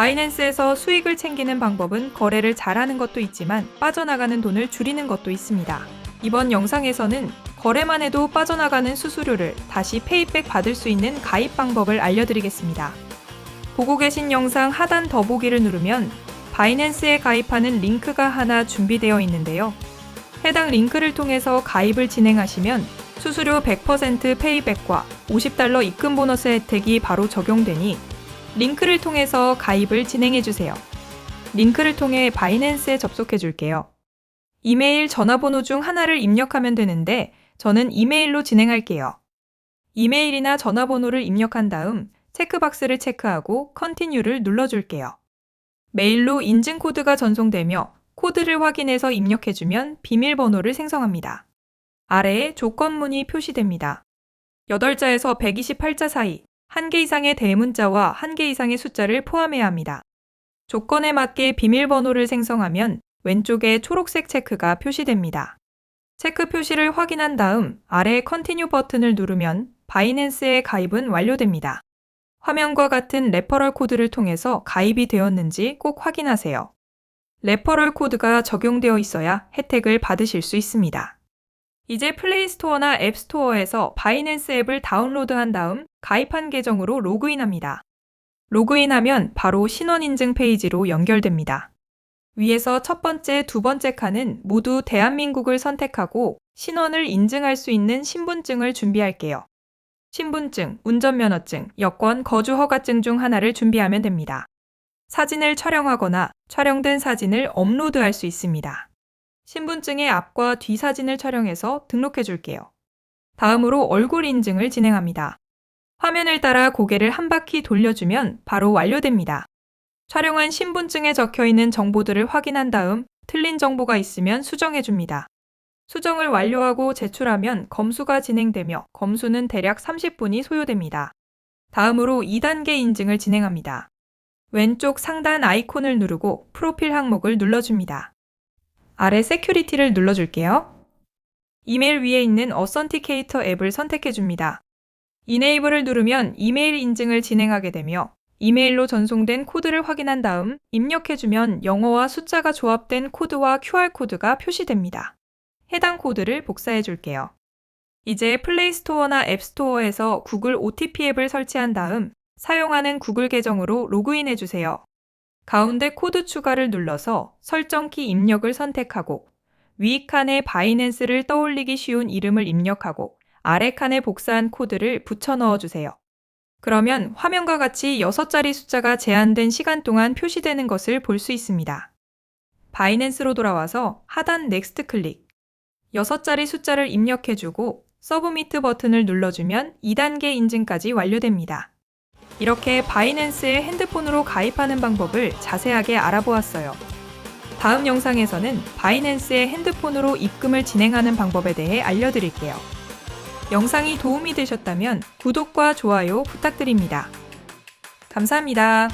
바이낸스에서 수익을 챙기는 방법은 거래를 잘하는 것도 있지만 빠져나가는 돈을 줄이는 것도 있습니다. 이번 영상에서는 거래만 해도 빠져나가는 수수료를 다시 페이백 받을 수 있는 가입 방법을 알려드리겠습니다. 보고 계신 영상 하단 더보기를 누르면 바이낸스에 가입하는 링크가 하나 준비되어 있는데요. 해당 링크를 통해서 가입을 진행하시면 수수료 100% 페이백과 50달러 입금 보너스 혜택이 바로 적용되니 링크를 통해서 가입을 진행해 주세요. 링크를 통해 바이낸스에 접속해 줄게요. 이메일, 전화번호 중 하나를 입력하면 되는데 저는 이메일로 진행할게요. 이메일이나 전화번호를 입력한 다음 체크박스를 체크하고 컨티뉴를 눌러줄게요. 메일로 인증 코드가 전송되며 코드를 확인해서 입력해주면 비밀번호를 생성합니다. 아래에 조건문이 표시됩니다. 8자에서 128자 사이, 1개 이상의 대문자와 1개 이상의 숫자를 포함해야 합니다. 조건에 맞게 비밀번호를 생성하면 왼쪽에 초록색 체크가 표시됩니다. 체크 표시를 확인한 다음 아래 컨티뉴 버튼을 누르면 바이낸스의 가입은 완료됩니다. 화면과 같은 레퍼럴 코드를 통해서 가입이 되었는지 꼭 확인하세요. 레퍼럴 코드가 적용되어 있어야 혜택을 받으실 수 있습니다. 이제 플레이스토어나 앱스토어에서 바이낸스 앱을 다운로드한 다음 가입한 계정으로 로그인합니다. 로그인하면 바로 신원 인증 페이지로 연결됩니다. 위에서 첫 번째, 두 번째 칸은 모두 대한민국을 선택하고 신원을 인증할 수 있는 신분증을 준비할게요. 신분증, 운전면허증, 여권, 거주 허가증 중 하나를 준비하면 됩니다. 사진을 촬영하거나 촬영된 사진을 업로드할 수 있습니다. 신분증의 앞과 뒤 사진을 촬영해서 등록해 줄게요. 다음으로 얼굴 인증을 진행합니다. 화면을 따라 고개를 한 바퀴 돌려주면 바로 완료됩니다. 촬영한 신분증에 적혀 있는 정보들을 확인한 다음 틀린 정보가 있으면 수정해 줍니다. 수정을 완료하고 제출하면 검수가 진행되며 검수는 대략 30분이 소요됩니다. 다음으로 2단계 인증을 진행합니다. 왼쪽 상단 아이콘을 누르고 프로필 항목을 눌러줍니다. 아래 세큐리티를 눌러줄게요. 이메일 위에 있는 어선티케이터 앱을 선택해줍니다. 이네이블을 누르면 이메일 인증을 진행하게 되며 이메일로 전송된 코드를 확인한 다음 입력해주면 영어와 숫자가 조합된 코드와 QR코드가 표시됩니다. 해당 코드를 복사해 줄게요. 이제 플레이스토어나 앱스토어에서 구글 OTP 앱을 설치한 다음 사용하는 구글 계정으로 로그인해 주세요. 가운데 코드 추가를 눌러서 설정키 입력을 선택하고 위 칸에 바이낸스를 떠올리기 쉬운 이름을 입력하고 아래 칸에 복사한 코드를 붙여 넣어 주세요. 그러면 화면과 같이 6자리 숫자가 제한된 시간 동안 표시되는 것을 볼 수 있습니다. 바이낸스로 돌아와서 하단 넥스트 클릭, 6자리 숫자를 입력해주고 서브미트 버튼을 눌러주면 2단계 인증까지 완료됩니다. 이렇게 바이낸스에 핸드폰으로 가입하는 방법을 자세하게 알아보았어요. 다음 영상에서는 바이낸스에 핸드폰으로 입금을 진행하는 방법에 대해 알려드릴게요. 영상이 도움이 되셨다면 구독과 좋아요 부탁드립니다. 감사합니다.